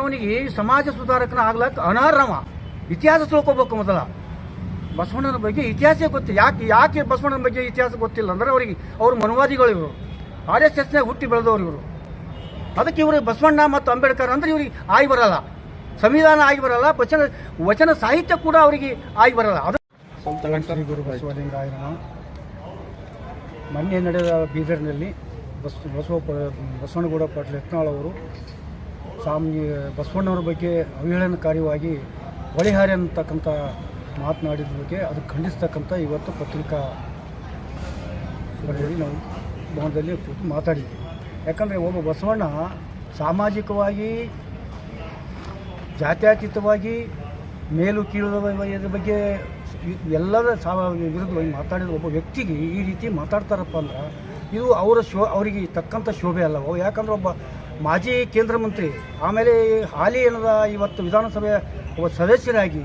ಅವನಿಗೆ ಸಮಾಜ ಸುಧಾರಕನ ಆಗ್ಲಕ್ಕ ಅನರ್ಹವ ಇತಿಹಾಸ ತಿಳ್ಕೊಬೇಕು ಮೊದಲ. ಬಸವಣ್ಣನ ಬಗ್ಗೆ ಇತಿಹಾಸ ಗೊತ್ತಿಲ್ಲ ಯಾಕೆ ಯಾಕೆ ಬಸವಣ್ಣನ ಬಗ್ಗೆ ಇತಿಹಾಸ ಗೊತ್ತಿಲ್ಲ ಅಂದ್ರೆ ಅವರಿಗೆ ಅವ್ರ ಮನುವಾದಿಗಳು ಇವರು. ಆರ್ ಎಸ್ ಎಸ್ನಾಗ ಹುಟ್ಟಿ ಬೆಳೆದವರು ಇವರು. ಅದಕ್ಕೆ ಇವರು ಬಸವಣ್ಣ ಮತ್ತು ಅಂಬೇಡ್ಕರ್ ಅಂದ್ರೆ ಇವ್ರಿಗೆ ಆಗಿ ಬರಲ್ಲ. ಸಂವಿಧಾನ ಆಗಿ ಬರಲ್ಲ ವಚನ ವಚನ ಸಾಹಿತ್ಯ ಕೂಡ ಅವರಿಗೆ ಆಗಿ ಬರಲ್ಲ. ಅದು ಗುರು. ಮೊನ್ನೆ ನಡೆದ ಬೀದರ್ನಲ್ಲಿ ಬಸ್ ಬಸವ ಬಸವನಗೌಡ ಪಾಟೀಲ್ ಯತ್ನಾಳ್ ಅವರು ಸ್ವಾಮಿ ಬಸವಣ್ಣವ್ರ ಬಗ್ಗೆ ಅವಹೇಳನಕಾರಿಯಾಗಿ ಒಳಿಹಾರಿ ಅಂತಕ್ಕಂಥ ಮಾತನಾಡಿದ ಬಗ್ಗೆ ಅದು ಖಂಡಿಸ್ತಕ್ಕಂಥ ಇವತ್ತು ಪತ್ರಿಕಾ ನಾವು ಭವನದಲ್ಲಿ ಕೂತು ಮಾತಾಡಿದ್ದೀವಿ ಯಾಕಂದರೆ ಒಬ್ಬ ಬಸವಣ್ಣ ಸಾಮಾಜಿಕವಾಗಿ, ಜಾತ್ಯತೀತವಾಗಿ, ಮೇಲು ಕೀಳದ ಬಗ್ಗೆ ಎಲ್ಲರ ಸಾ ವಿರುದ್ಧವಾಗಿ ಮಾತಾಡಿದ ಒಬ್ಬ ವ್ಯಕ್ತಿಗೆ ಈ ರೀತಿ ಮಾತಾಡ್ತಾರಪ್ಪ ಅಂದ್ರೆ ಇದು ಅವರ ಶೋ ಅವರಿಗೆ ತಕ್ಕಂಥ ಶೋಭೆ ಅಲ್ಲವೋ? ಯಾಕಂದ್ರೆ ಒಬ್ಬ ಮಾಜಿ ಕೇಂದ್ರ ಮಂತ್ರಿ, ಆಮೇಲೆ ಹಾಲಿ ಏನದ ಇವತ್ತು ವಿಧಾನಸಭೆಯ ಒಬ್ಬ ಸದಸ್ಯರಾಗಿ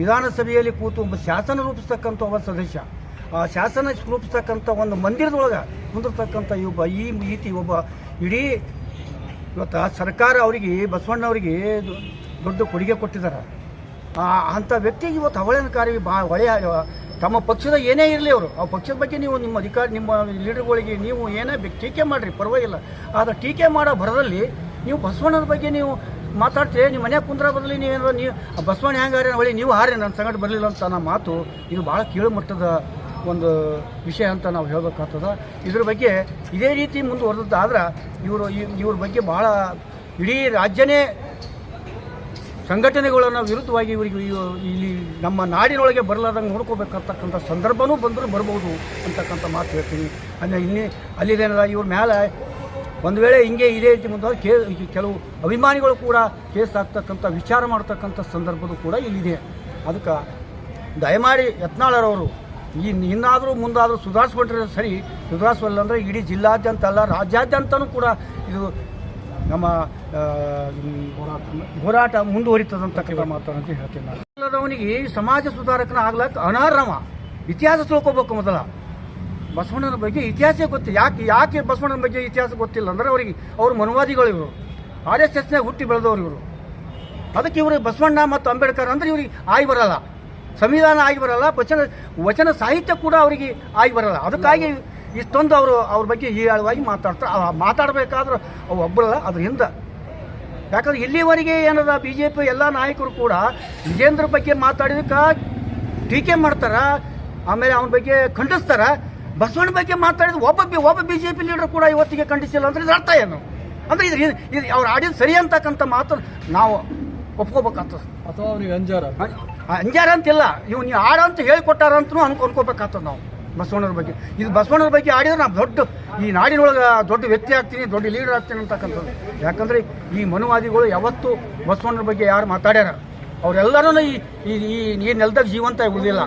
ವಿಧಾನಸಭೆಯಲ್ಲಿ ಕೂತು ಒಬ್ಬ ಶಾಸನ ರೂಪಿಸ್ತಕ್ಕಂಥ ಒಬ್ಬ ಸದಸ್ಯ, ಆ ಶಾಸನ ರೂಪಿಸ್ತಕ್ಕಂಥ ಒಂದು ಮಂದಿರದೊಳಗೆ ಕುಂದಿರ್ತಕ್ಕಂಥ ಈ ಒಬ್ಬ, ಈ ರೀತಿ ಒಬ್ಬ ಇಡೀ ಇವತ್ತು ಸರ್ಕಾರ ಅವರಿಗೆ ಬಸವಣ್ಣವರಿಗೆ ದೊಡ್ಡ ಕೊಡುಗೆ ಕೊಟ್ಟಿದ್ದಾರೆ. ಅಂಥ ವ್ಯಕ್ತಿಗೆ ಇವತ್ತು ಅವಳೇನಕಾರಿ ಬಾ ಒಳ್ಳೆಯ ತಮ್ಮ ಪಕ್ಷದ ಏನೇ ಇರಲಿ ಅವರು ಆ ಪಕ್ಷದ ಬಗ್ಗೆ ನೀವು ನಿಮ್ಮ ಅಧಿಕಾರ, ನಿಮ್ಮ ಲೀಡರ್ಗಳಿಗೆ ನೀವು ಏನೇ ಬೇಕು ಟೀಕೆ ಮಾಡಿರಿ, ಪರವಾಗಿಲ್ಲ. ಆದರೆ ಟೀಕೆ ಮಾಡೋ ಭರದಲ್ಲಿ ನೀವು ಬಸವಣ್ಣನ ಬಗ್ಗೆ ನೀವು ಮಾತಾಡ್ತೀರಿ, ನಿಮ್ಮ ಮನ್ಯಾಗ ಕುಂದ್ರ ಬದಲಿ ನೀವೇನಾದ್ರು ನೀವು ಬಸವಣ್ಣ ಬಸವಣ್ಣ ಹೆಂಗಾರೆ ಹೊಳಿ ನೀವು ಹಾರಿ ನನ್ನ ಸಂಗಡ ಬರಲಿಲ್ಲ ಅಂತ ನನ್ನ ಮಾತು ಇದು ಭಾಳ ಕೀಳುಮಟ್ಟದ ಒಂದು ವಿಷಯ ಅಂತ ನಾವು ಹೇಳಬೇಕಾಗ್ತದೆ. ಇದ್ರ ಬಗ್ಗೆ ಇದೇ ರೀತಿ ಮುಂದುವರೆದಾದ್ರೆ ಇವರು ಇವ್ರ ಬಗ್ಗೆ ಭಾಳ ಇಡೀ ರಾಜ್ಯನೇ ಸಂಘಟನೆಗಳನ್ನು ವಿರುದ್ಧವಾಗಿ ಇವರಿಗೆ ಇವ- ಇಲ್ಲಿ ನಮ್ಮ ನಾಡಿನೊಳಗೆ ಬರಲಾರ್ದಂಗೆ ನೋಡ್ಕೋಬೇಕಂತಕ್ಕಂಥ ಸಂದರ್ಭನೂ ಬಂದರೂ ಬರ್ಬೋದು ಅಂತಕ್ಕಂಥ ಮಾತು ಹೇಳ್ತೀನಿ. ಅಂದರೆ ಇಲ್ಲಿ ಅಲ್ಲಿದೇನಲ್ಲ ಇವ್ರ ಮೇಲೆ ಒಂದು ವೇಳೆ ಹಿಂಗೆ ಇದೇ ರೀತಿ ಮುಂದೆ ಕೇ ಕೆಲವು ಅಭಿಮಾನಿಗಳು ಕೂಡ ಕೇಸ್ ಆಗ್ತಕ್ಕಂಥ ವಿಚಾರ ಮಾಡ್ತಕ್ಕಂಥ ಸಂದರ್ಭದೂ ಕೂಡ ಇಲ್ಲಿದೆ. ಅದಕ್ಕೆ ದಯಮಾಡಿ ಯತ್ನಾಳರವರು ಈ ಇನ್ನಾದರೂ ಮುಂದಾದರೂ ಸುಧಾರಿಸ್ಬಿಟ್ರೆ ಸರಿ ಸುಧಾರಿಸಲ್ಲ ಅಂದರೆ ಇಡೀ ಜಿಲ್ಲಾದ್ಯಂತ ಅಲ್ಲ, ರಾಜ್ಯಾದ್ಯಂತನೂ ಕೂಡ ಇದು ನಮ್ಮ ಹೋರಾಟ ಮುಂದುವರಿತದಂತಕ್ಕಂಥ ಅಂತ ಹೇಳ್ತೀನಿ ನಾನು. ಅವನಿಗೆ ಸಮಾಜ ಸುಧಾರಕನ ಆಗ್ಲಕ್ಕ ಅನರ್ಹವ ಇತಿಹಾಸ ತಿಳ್ಕೊಬೇಕು ಮೊದಲ. ಬಸವಣ್ಣನ ಬಗ್ಗೆ ಇತಿಹಾಸ ಗೊತ್ತಿಲ್ಲ ಯಾಕೆ ಯಾಕೆ ಬಸವಣ್ಣನ ಬಗ್ಗೆ ಇತಿಹಾಸ ಗೊತ್ತಿಲ್ಲ ಅಂದ್ರೆ ಅವರಿಗೆ, ಅವರು ಮನುವಾದಿಗಳು ಇವರು. ಆರ್ ಎಸ್ ಎಸ್ನಾಗ ಹುಟ್ಟಿ ಬೆಳೆದವರು ಇವರು. ಅದಕ್ಕೆ ಇವರು ಬಸವಣ್ಣ ಮತ್ತು ಅಂಬೇಡ್ಕರ್ ಅಂದ್ರೆ ಇವ್ರಿಗೆ ಆಗಿ ಬರಲ್ಲ. ಸಂವಿಧಾನ ಆಗಿ ಬರಲ್ಲ, ವಚನ ವಚನ ಸಾಹಿತ್ಯ ಕೂಡ ಅವರಿಗೆ ಆಗಿ ಬರಲ್ಲ. ಅದಕ್ಕಾಗಿ ಇಷ್ಟೊಂದು ಅವರು ಅವ್ರ ಬಗ್ಗೆ ಹೀಯಾಳವಾಗಿ ಮಾತಾಡ್ತಾರೆ. ಮಾತಾಡಬೇಕಾದ್ರೆ ಅವು ಒಬ್ಬರಲ್ಲ ಅದ್ರ ಹಿಂದೆ. ಯಾಕಂದ್ರೆ ಇಲ್ಲಿವರೆಗೆ ಏನದ ಬಿ ಜೆ ಪಿ ಎಲ್ಲ ನಾಯಕರು ಕೂಡ ವಿಜೇಂದ್ರ ಬಗ್ಗೆ ಮಾತಾಡಿದಕ್ಕೆ ಟೀಕೆ ಮಾಡ್ತಾರ ಆಮೇಲೆ ಅವನ ಬಗ್ಗೆ ಖಂಡಿಸ್ತಾರ. ಬಸವಣ್ಣ ಬಗ್ಗೆ ಮಾತಾಡಿದ ಒಬ್ಬ ಬಿ ಒಬ್ಬ ಬಿ ಜೆ ಪಿ ಲೀಡರ್ ಕೂಡ ಇವತ್ತಿಗೆ ಖಂಡಿಸಿಲ್ಲ ಅಂದ್ರೆ ಇದ್ರ ಅರ್ಥ ಏನು? ಅಂದ್ರೆ ಇದ್ರ ಇದು ಅವ್ರು ಆಡಿದ ಸರಿ ಅಂತಕ್ಕಂಥ ಮಾತು ನಾವು ಒಪ್ಕೋಬೇಕಾಗ್ತದೆ. ಅಥವಾ ಅವ್ರಿಗೆ ಅಂಜಾರ? ಅಂಜಾರ ಅಂತಿಲ್ಲ. ಇವ್ ನೀವು ಆಡ ಅಂತ ಹೇಳಿಕೊಟ್ಟಾರ ಅಂತ ಅನ್ಕೊ ಅನ್ಕೋಬೇಕಾಗ್ತದೆ ನಾವು. ಬಸವಣ್ಣರ ಬಗ್ಗೆ. ಇದು ಬಸವಣ್ಣವ್ರ ಬಗ್ಗೆ ಆಡಿದ್ರೆ ನಾವು ದೊಡ್ಡ, ಈ ನಾಡಿನೊಳಗೆ ದೊಡ್ಡ ವ್ಯಕ್ತಿ ಆಗ್ತೀನಿ, ದೊಡ್ಡ ಲೀಡರ್ ಆಗ್ತೀನಿ ಅಂತಕ್ಕಂಥದ್ದು. ಯಾಕಂದ್ರೆ ಈ ಮನುವಾದಿಗಳು ಯಾವತ್ತು ಬಸವಣ್ಣವ್ರ ಬಗ್ಗೆ ಯಾರು ಮಾತಾಡ್ಯಾರ. ಅವರೆಲ್ಲರೂ ಈ ಈ ಈ ನೆಲದಾಗ ಜೀವಂತ ಉಳಿದಿಲ್ಲ